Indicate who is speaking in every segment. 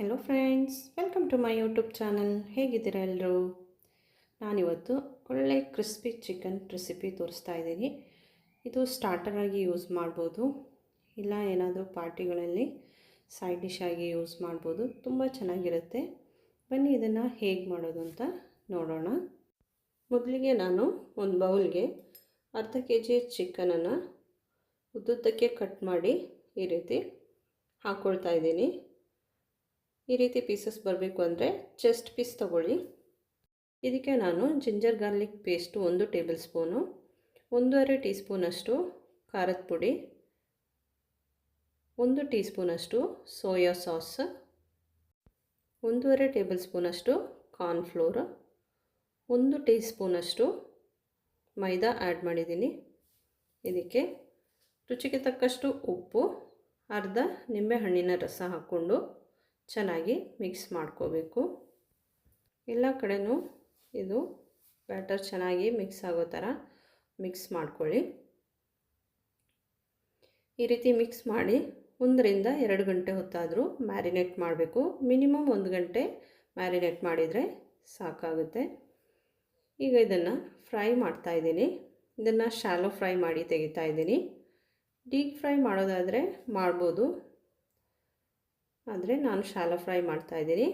Speaker 1: Hello friends welcome to my YouTube channel ಹೇಗಿದ್ದೀರಾ ಎಲ್ಲರೂ ನಾನಿವತ್ತು ಒಳ್ಳೆ ಕ್ರಿಸ್ಪಿ ಚಿಕನ್ ರೆಸಿಪಿ ತೋರಿಸ್ತಾ ಇದ್ದೀನಿ. ಇದು ಸ್ಟಾರ್ಟರ್ ಆಗಿ ಯೂಸ್ ಮಾಡ್ಬೋದು. ಇಲ್ಲ ಏನಾದರೂ ಪಾರ್ಟಿಗಳಲ್ಲಿ ಸೈಡ್ ಡಿಶ್ ಆಗಿ ಯೂಸ್ ಮಾಡ್ಬೋದು. ತುಂಬ ಚೆನ್ನಾಗಿರುತ್ತೆ. ಬನ್ನಿ ಇದನ್ನು ಹೇಗೆ ಮಾಡೋದು ಅಂತ ನೋಡೋಣ. ಮೊದಲಿಗೆ ನಾನು ಒಂದು ಬೌಲ್ಗೆ ಅರ್ಧ ಕೆ ಜಿ ಚಿಕನನ್ನು ಉದ್ದುದ್ದಕ್ಕೆ ಕಟ್ ಮಾಡಿ ಈ ರೀತಿ ಹಾಕ್ಕೊಳ್ತಾ ಇದ್ದೀನಿ. ಈ ರೀತಿ ಪೀಸಸ್ ಬರಬೇಕು ಅಂದರೆ ಚೆಸ್ಟ್ ಪೀಸ್ ತಗೊಳ್ಳಿ. ಇದಕ್ಕೆ ನಾನು ಜಿಂಜರ್ ಗಾರ್ಲಿಕ್ ಪೇಸ್ಟು ಒಂದು ಟೇಬಲ್ ಸ್ಪೂನು ಒಂದೂವರೆ ಟೀ ಸ್ಪೂನಷ್ಟು ಖಾರದ ಪುಡಿ, ಒಂದು ಟೀ ಸ್ಪೂನಷ್ಟು ಸೋಯಾ ಸಾಸ್ ಒಂದೂವರೆ ಟೇಬಲ್ ಸ್ಪೂನಷ್ಟು ಕಾರ್ನ್ಫ್ಲೋರ್ ಒಂದು ಟೀ ಸ್ಪೂನಷ್ಟು ಮೈದಾ ಆ್ಯಡ್ ಮಾಡಿದ್ದೀನಿ. ಇದಕ್ಕೆ ರುಚಿಗೆ ತಕ್ಕಷ್ಟು ಉಪ್ಪು, ಅರ್ಧ ನಿಂಬೆಹಣ್ಣಿನ ರಸ ಹಾಕ್ಕೊಂಡು ಚೆನ್ನಾಗಿ ಮಿಕ್ಸ್ ಮಾಡ್ಕೋಬೇಕು. ಎಲ್ಲ ಕಡೆಯೂ ಇದು ಬ್ಯಾಟರ್ ಚೆನ್ನಾಗಿ ಮಿಕ್ಸ್ ಆಗೋ ಥರ ಮಿಕ್ಸ್ ಮಾಡ್ಕೊಳ್ಳಿ. ಈ ರೀತಿ ಮಿಕ್ಸ್ ಮಾಡಿ ಒಂದರಿಂದ ಎರಡು ಗಂಟೆ ಹೊತ್ತಾದರೂ ಮ್ಯಾರಿನೇಟ್ ಮಾಡಬೇಕು. ಮಿನಿಮಮ್ ಒಂದು ಗಂಟೆ ಮ್ಯಾರಿನೇಟ್ ಮಾಡಿದರೆ ಸಾಕಾಗುತ್ತೆ. ಈಗ ಇದನ್ನು ಫ್ರೈ ಮಾಡ್ತಾ ಇದ್ದೀನಿ. ಇದನ್ನು ಶಾಲೋ ಫ್ರೈ ಮಾಡಿ ತೆಗಿತಾ ಇದ್ದೀನಿ. ಡೀಪ್ ಫ್ರೈ ಮಾಡೋದಾದರೆ ಮಾಡ್ಬೋದು. ಆದರೆ ನಾನು ಶಾಲೋ ಫ್ರೈ ಮಾಡ್ತಾಯಿದ್ದೀನಿ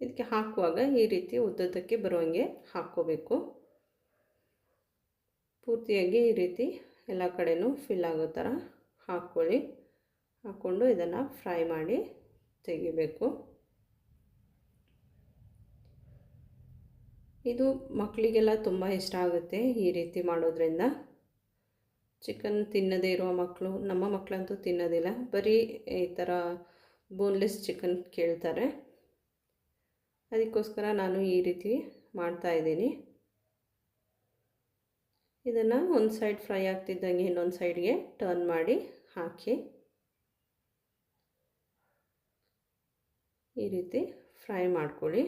Speaker 1: ಇದಕ್ಕೆ ಹಾಕುವಾಗ ಈ ರೀತಿ ಉದ್ದದಕ್ಕೆ ಬರುವಂಗೆ ಹಾಕ್ಕೋಬೇಕು. ಪೂರ್ತಿಯಾಗಿ ಈ ರೀತಿ ಎಲ್ಲ ಕಡೆಯೂ ಫಿಲ್ ಆಗೋ ಥರ ಹಾಕ್ಕೊಳ್ಳಿ. ಹಾಕ್ಕೊಂಡು ಇದನ್ನು ಫ್ರೈ ಮಾಡಿ ತೆಗಿಬೇಕು. ಇದು ಮಕ್ಕಳಿಗೆಲ್ಲ ತುಂಬ ಇಷ್ಟ ಆಗುತ್ತೆ ಈ ರೀತಿ ಮಾಡೋದ್ರಿಂದ. ಚಿಕನ್ ತಿನ್ನದೇ ಇರುವ ಮಕ್ಕಳು ನಮ್ಮ ಮಕ್ಕಳಂತೂ ತಿನ್ನೋದಿಲ್ಲ. ಬರೀ ಈ ಥರ ಬೋನ್ಲೆಸ್ ಚಿಕನ್ ಕೇಳ್ತಾರೆ. ಅದಕ್ಕೋಸ್ಕರ ನಾನು ಈ ರೀತಿ ಮಾಡ್ತಾಯಿದ್ದೀನಿ ಇದನ್ನು ಒಂದು ಸೈಡ್ ಫ್ರೈ ಆಗ್ತಿದ್ದಂಗೆ ಇನ್ನೊಂದು ಸೈಡ್ಗೆ ಟರ್ನ್ ಮಾಡಿ ಹಾಕಿ. ಈ ರೀತಿ ಫ್ರೈ ಮಾಡ್ಕೊಳ್ಳಿ.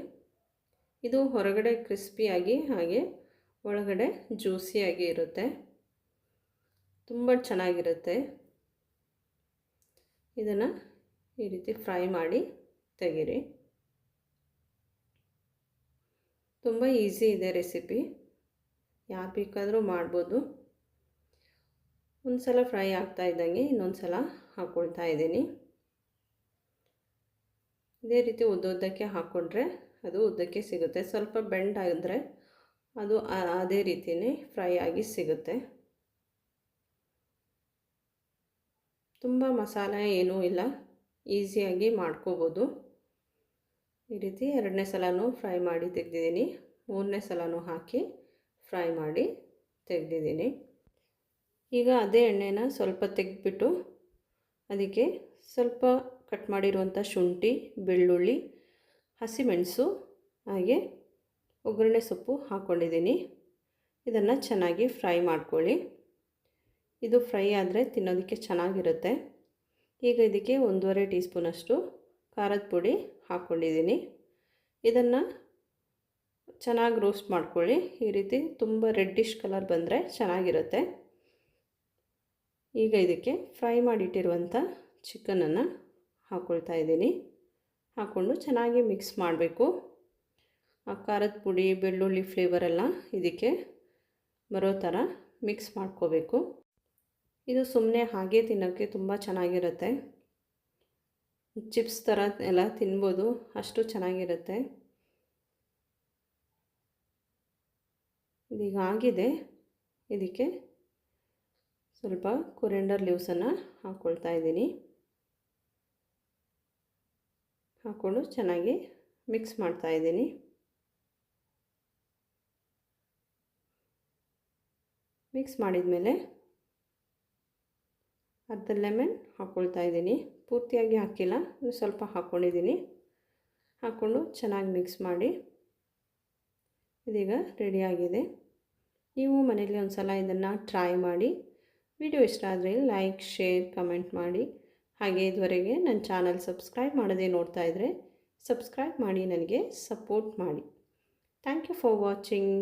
Speaker 1: ಇದು ಹೊರಗಡೆ ಕ್ರಿಸ್ಪಿಯಾಗಿ ಹಾಗೆ ಒಳಗಡೆ ಜ್ಯೂಸಿಯಾಗಿ ಇರುತ್ತೆ. ತುಂಬ ಚೆನ್ನಾಗಿರುತ್ತೆ. ಇದನ್ನು ಈ ರೀತಿ ಫ್ರೈ ಮಾಡಿ ತೆಗೀರಿ. ತುಂಬ ಈಸಿ ಇದೆ ರೆಸಿಪಿ. ಯಾರು ಬೇಕಾದರೂ ಮಾಡ್ಬೋದು. ಒಂದು ಸಲ ಫ್ರೈ ಆಗ್ತಾ ಇದ್ದಂಗೆ ಇನ್ನೊಂದು ಸಲ ಹಾಕ್ಕೊಳ್ತಾ ಇದ್ದೀನಿ. ಇದೇ ರೀತಿ ಉದ್ದುದ್ದಕ್ಕೆ ಹಾಕ್ಕೊಂಡ್ರೆ ಅದು ಉದ್ದಕ್ಕೆ ಸಿಗುತ್ತೆ. ಸ್ವಲ್ಪ ಬೆಂಡ್ ಆದರೆ ಅದು ಅದೇ ರೀತಿಯೇ ಫ್ರೈ ಆಗಿ ಸಿಗುತ್ತೆ. ತುಂಬ ಮಸಾಲೆ ಏನೂ ಇಲ್ಲ. ಈಸಿಯಾಗಿ ಮಾಡ್ಕೋಬೋದು. ಈ ರೀತಿ ಎರಡನೇ ಸಲನೂ ಫ್ರೈ ಮಾಡಿ ತೆಗೆದಿದ್ದೀನಿ. ಮೂರನೇ ಸಲನೂ ಹಾಕಿ ಫ್ರೈ ಮಾಡಿ ತೆಗೆದಿದ್ದೀನಿ. ಈಗ ಅದೇ ಎಣ್ಣೆನ ಸ್ವಲ್ಪ ತೆಗೆದ್ಬಿಟ್ಟು ಅದಕ್ಕೆ ಸ್ವಲ್ಪ ಕಟ್ ಮಾಡಿರುವಂಥ ಶುಂಠಿ, ಬೆಳ್ಳುಳ್ಳಿ, ಹಸಿಮೆಣಸು, ಹಾಗೆ ಒಗ್ಗರಣೆ ಸೊಪ್ಪು ಹಾಕ್ಕೊಂಡಿದ್ದೀನಿ. ಇದನ್ನು ಚೆನ್ನಾಗಿ ಫ್ರೈ ಮಾಡ್ಕೊಳ್ಳಿ. ಇದು ಫ್ರೈ ಆದರೆ ತಿನ್ನೋದಕ್ಕೆ ಚೆನ್ನಾಗಿರುತ್ತೆ. ಈಗ ಇದಕ್ಕೆ ಒಂದೂವರೆ ಟೀ ಸ್ಪೂನಷ್ಟು ಖಾರದ ಪುಡಿ ಹಾಕ್ಕೊಂಡಿದ್ದೀನಿ. ಇದನ್ನು ಚೆನ್ನಾಗಿ ರೋಸ್ಟ್ ಮಾಡ್ಕೊಳ್ಳಿ. ಈ ರೀತಿ ತುಂಬ ರೆಡ್ಡಿಶ್ ಕಲರ್ ಬಂದರೆ ಚೆನ್ನಾಗಿರುತ್ತೆ. ಈಗ ಇದಕ್ಕೆ ಫ್ರೈ ಮಾಡಿಟ್ಟಿರುವಂಥ ಚಿಕನನ್ನು ಹಾಕ್ಕೊಳ್ತಾ ಇದ್ದೀನಿ. ಹಾಕ್ಕೊಂಡು ಚೆನ್ನಾಗಿ ಮಿಕ್ಸ್ ಮಾಡಬೇಕು. ಆ ಖಾರದ ಪುಡಿ, ಬೆಳ್ಳುಳ್ಳಿ ಫ್ಲೇವರೆಲ್ಲ ಇದಕ್ಕೆ ಬರೋ ಥರ ಮಿಕ್ಸ್ ಮಾಡ್ಕೋಬೇಕು. ಇದು ಸುಮ್ಮನೆ ಹಾಗೆ ತಿನ್ನೋಕ್ಕೆ ತುಂಬ ಚೆನ್ನಾಗಿರುತ್ತೆ. ಚಿಪ್ಸ್ ಥರ ಎಲ್ಲ ತಿನ್ಬೋದು, ಅಷ್ಟು ಚೆನ್ನಾಗಿರುತ್ತೆ. ಇದೀಗ ಆಗಿದೆ. ಇದಕ್ಕೆ ಸ್ವಲ್ಪ ಕೊರೆಂಡರ್ ಲೀವ್ಸನ್ನು ಹಾಕ್ಕೊಳ್ತಾ ಇದ್ದೀನಿ. ಹಾಕ್ಕೊಂಡು ಚೆನ್ನಾಗಿ ಮಿಕ್ಸ್ ಮಾಡ್ತಾ ಇದ್ದೀನಿ. ಮಿಕ್ಸ್ ಮಾಡಿದ ಮೇಲೆ ಅರ್ಧ ಲೆಮೆನ್ ಹಾಕ್ಕೊಳ್ತಾ ಇದ್ದೀನಿ. ಪೂರ್ತಿಯಾಗಿ ಹಾಕಿಲ್ಲ ಸ್ವಲ್ಪ ಹಾಕ್ಕೊಂಡಿದ್ದೀನಿ ಹಾಕ್ಕೊಂಡು ಚೆನ್ನಾಗಿ ಮಿಕ್ಸ್ ಮಾಡಿ. ಇದೀಗ ರೆಡಿಯಾಗಿದೆ ನೀವು ಮನೇಲಿ ಒಂದು ಸಲ ಇದನ್ನು ಟ್ರೈ ಮಾಡಿ. ವಿಡಿಯೋ ಇಷ್ಟ ಆದರೆ ಲೈಕ್ ಶೇರ್ ಕಮೆಂಟ್ ಮಾಡಿ. ಹಾಗೆ ಇದುವರೆಗೆ ನನ್ನ ಚಾನಲ್ ಸಬ್ಸ್ಕ್ರೈಬ್ ಮಾಡದೆ ನೋಡ್ತಾ ಇದ್ದರೆ ಸಬ್ಸ್ಕ್ರೈಬ್ ಮಾಡಿ, ನನಗೆ ಸಪೋರ್ಟ್ ಮಾಡಿ. Thank you for watching